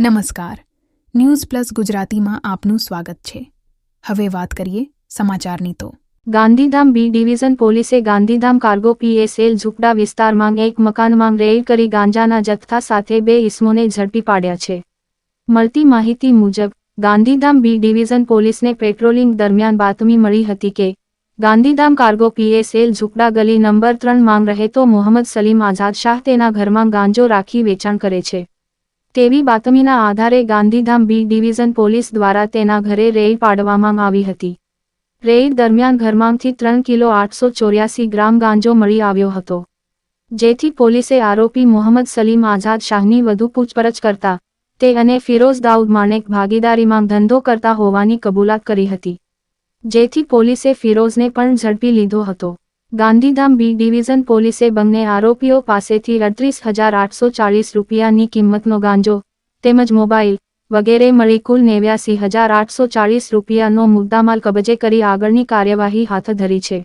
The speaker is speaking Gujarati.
નમસ્કાર. ન્યૂઝ પ્લસ ગુજરાતીમાં આપનું સ્વાગત છે. હવે વાત કરીએ સમાચારની તો. ગાંધીધામ બી ડિવિઝન પોલીસે ગાંધીધામ કાર્ગો પીએસએલ ઝુંપડા વિસ્તારમાં એક મકાનમાં રેડ કરી ગાંજાના જથ્થા સાથે બે ઇસમોને ઝડપી પાડ્યા છે. મળતી માહિતી મુજબ, ગાંધીધામ બી ડિવિઝન પોલીસને પેટ્રોલિંગ દરમિયાન બાતમી મળી હતી કે, ગાંધીધામ કાર્ગો પીએસએલ ઝુકડા ગલી નંબર ત્રણ માંગ રહેતો મોહમ્મદ સલીમ આઝાદ શાહ તેના ઘરમાં ગાંજો રાખી વેચાણ કરે છે. તેવી બાતમીના આધારે ગાંધીધામ બી ડિવિઝન પોલીસ દ્વારા તેના ઘરે રેડ પાડવામાં આવી હતી. રેડ દરમિયાન ઘરમાંથી ત્રણ કિલો આઠસો ચોર્યાસી ગ્રામ ગાંજો મળી આવ્યો હતો. જેથી પોલીસે આરોપી મોહમ્મદ સલીમ આઝાદ શાહની વધુ પૂછપરછ કરતા તે અને ફિરોઝ દાઉદ માણેક ભાગીદારીમાં ધંધો કરતા હોવાની કબૂલાત કરી હતી. જેથી પોલીસે ફિરોઝને પણ ઝડપી લીધો હતો. ગાંધીધામ બી ડિવિઝન પોલીસે બંને આરોપીઓ પાસેથી અડત્રીસ હજાર આઠસો ચાળીસ રૂપિયાની કિંમતનો ગાંજો, તેમજ મોબાઈલ, વગેરે મળી કુલ નેવ્યાસી હજાર આઠસો ચાળીસ રૂપિયાનો મુદ્દામાલ કબજે કરી આગળની કાર્યવાહી હાથ ધરી છે.